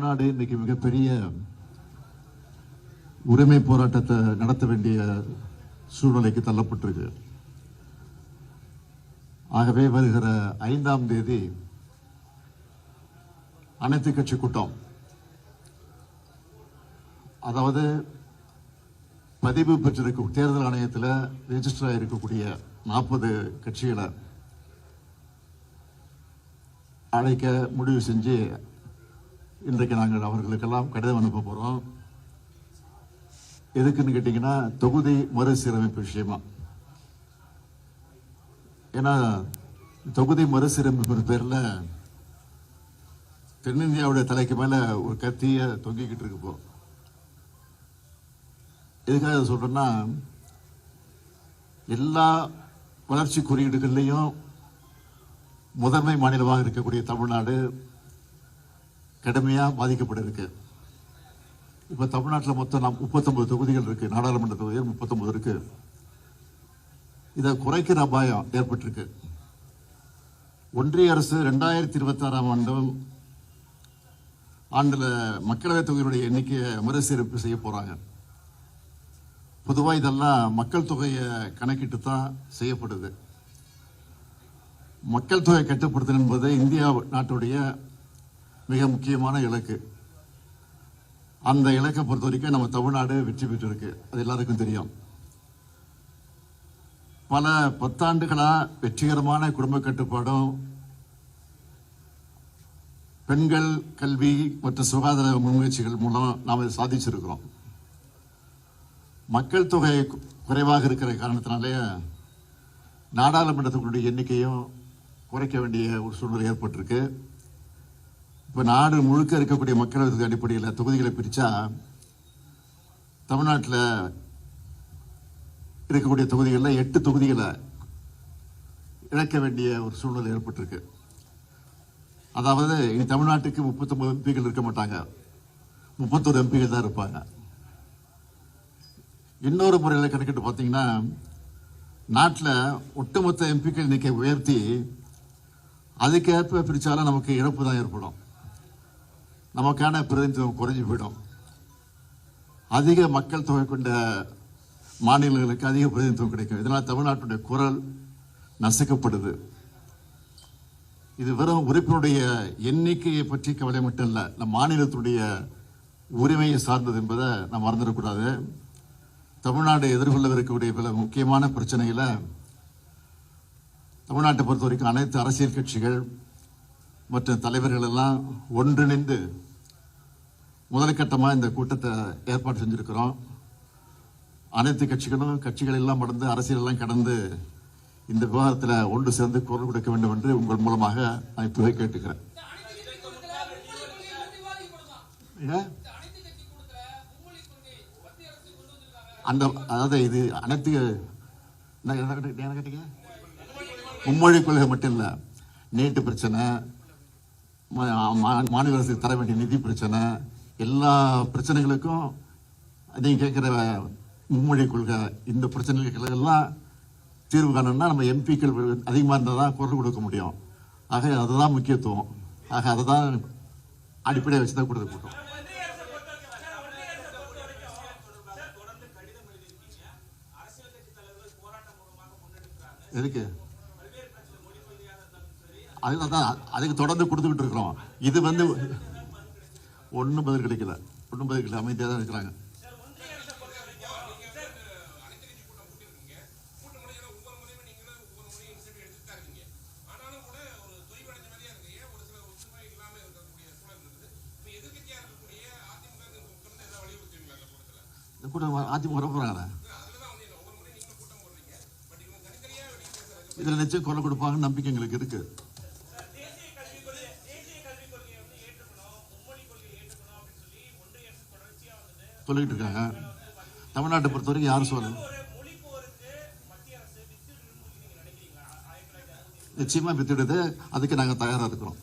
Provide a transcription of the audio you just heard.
தமிழ்நாடு இன்றைக்கு மிகப்பெரிய உரிமை போராட்டத்தை நடத்த வேண்டிய சூழ்நிலைக்கு தள்ளப்பட்டிருக்கு. ஆகவே வருகிற ஐந்தாம் தேதி அனைத்து கட்சி கூட்டம் அதாவது பதிவு பெற்றிருக்க தேர்தல் ஆணையத்தில் ரெஜிஸ்டர் ஆகிருக்கக்கூடிய நாற்பது கட்சிகளை அழைக்க முடிவு செஞ்சு இன்றைக்கு நாங்கள் அவர்களுக்கெல்லாம் கடிதம் அனுப்ப போகிறோம் எதுக்குன்னு கேட்டிங்கன்னா தொகுதி மறுசீரமைப்பு விஷயமா. ஏன்னா தொகுதி மறுசீரமைப்பு பேரில் தென்னிந்தியாவுடைய தலைக்கு மேலே ஒரு கத்தியை தொங்கிக்கிட்டு இருக்கு இப்போ. எதுக்காக சொல்கிறேன்னா எல்லா வளர்ச்சி குறியீடுகள்லையும் முதன்மை மாநிலமாக இருக்கக்கூடிய தமிழ்நாடு கடுமையாக பாதிக்கப்பட்டிருக்கு. இப்போ தமிழ்நாட்டில் மொத்தம் நாம் முப்பத்தொம்பது தொகுதிகள் இருக்குது நாடாளுமன்ற தொகுதிகள் முப்பத்தொம்பது இருக்குது இதை குறைக்கிற அபாயம் ஏற்பட்டிருக்கு. ஒன்றிய அரசு ரெண்டாயிரத்தி இருபத்தாறாம் ஆண்டும் ஆண்டில் மக்களவைத் தொகையினுடைய எண்ணிக்கையை மறுசீரமைப்பு செய்ய போகிறாங்க பொதுவாக இதெல்லாம் மக்கள் தொகையை கணக்கிட்டு தான் செய்யப்படுது. மக்கள் தொகை கட்டுப்படுத்தல் என்பது இந்தியா நாட்டுடைய மிக முக்கியமான இலக்கு. அந்த இலக்கை பொறுத்த வரைக்கும் நம்ம தமிழ்நாடு வெற்றி பெற்றிருக்கு. அது எல்லாருக்கும் தெரியும். பல பத்தாண்டுகளாக வெற்றிகரமான குடும்ப கட்டுப்பாடும் பெண்கள் கல்வி மற்றும் சுகாதார முன்முயற்சிகள் மூலம் நாம் இதை சாதிச்சிருக்கிறோம். மக்கள் தொகை குறைவாக இருக்கிற காரணத்தினாலே நாடாளுமன்றத்துக்குடைய எண்ணிக்கையும் குறைக்க வேண்டிய ஒரு சூழ்நிலை ஏற்பட்டிருக்கு. இப்போ நாடு முழுக்க இருக்கக்கூடிய மக்களவை அடிப்படையில் தொகுதிகளை பிரித்தா தமிழ்நாட்டில் இருக்கக்கூடிய தொகுதிகளில் எட்டு தொகுதிகளை இழக்க வேண்டிய ஒரு சூழ்நிலை ஏற்பட்டிருக்கு. அதாவது இனி தமிழ்நாட்டுக்கு முப்பத்தொம்பது எம்பிகள் இருக்க மாட்டாங்க. முப்பத்தொரு எம்பிகள் தான் இருப்பாங்க. இன்னொரு முறையில் கணக்கிட்டு பார்த்தீங்கன்னா நாட்டில் ஒட்டுமொத்த எம்பிக்கள் எண்ணிக்கை உயர்த்தி அதுக்கேற்ப பிரித்தாலும் நமக்கு இழப்பு தான் ஏற்படும். நமக்கான பிரதிநிதித்துவம் குறைஞ்சு போயிடும். அதிக மக்கள் தொகை கொண்ட மாநிலங்களுக்கு அதிக பிரதிநிதித்துவம் கிடைக்கும். இதனால் தமிழ்நாட்டுடைய குரல் நசுக்கப்படுது. இது வெறும் உறுப்பினுடைய எண்ணிக்கையை பற்றி கவலை மட்டும் இல்லை நம் மாநிலத்துடைய உரிமையை சார்ந்தது என்பதை நாம் மறந்துடக்கூடாது. தமிழ்நாடு எதிர்கொள்ளவிருக்கக்கூடிய பல முக்கியமான பிரச்சனைகளை தமிழ்நாட்டை பொறுத்த வரைக்கும் அனைத்து அரசியல் கட்சிகள் மற்ற தலைவர்கள் எல்லாம் ஒன்றிணைந்து முதல்கட்டமாக இந்த கூட்டத்தை ஏற்பாடு செஞ்சுருக்கிறோம் அனைத்து கட்சிகளும் கட்சிகள் எல்லாம் மடந்து அரசியலெல்லாம் கடந்து இந்த விவகாரத்தில் ஒன்று சேர்ந்து குரல் கொடுக்க வேண்டும் என்று உங்கள் மூலமாக நான் இப்போவே கேட்டுக்கிறேன் ஏன்? அந்த அதாவது இது அனைத்து என்ன என்ன கேட்டீங்க? என்ன மும்மொழி கொள்கை மட்டும் இல்லை நீட்டு பிரச்சனை மாநில அரசுக்கு தர வேண்டிய நிதி பிரச்சனை எல்லா பிரச்சனைகளுக்கும் நீங்கள் கேட்குற மும்மொழி கொள்கை இந்த பிரச்சனைகளுக்கெல்லாம் தீர்வு காணணும்னா நம்ம எம்பிக்கள் அதிகமாக இருந்தால் தான் குரல் கொடுக்க முடியும். ஆக அதுதான் முக்கியத்துவம். ஆக அதை தான் அடிப்படையாக வச்சு தான் கொடுத்து கூட்டம் எதுக்கு? அதுதான் அதுக்கு தொடர்ந்து கொடுத்துக்கிட்டு இருக்கிறோம். இது வந்து ஒன்றும் பதில் கிடைக்கல. ஒன்றும் பதில் கிடைக்கல. அமைதியாக தான் இருக்கிறாங்க. இந்த அதிமுக வர போகிறாங்களே இதில் நிச்சயம் குரல் கொடுப்பாங்கன்னு நம்பிக்கை எங்களுக்கு இருக்கு. சொல்லிட்டு இருக்காங்க தமிழ்நாட்டை பொறுத்த வரைக்கும் யாரும் சொல்லல நிச்சயமா வித்துடுது அதுக்கு நாங்க தயாராக இருக்கிறோம்.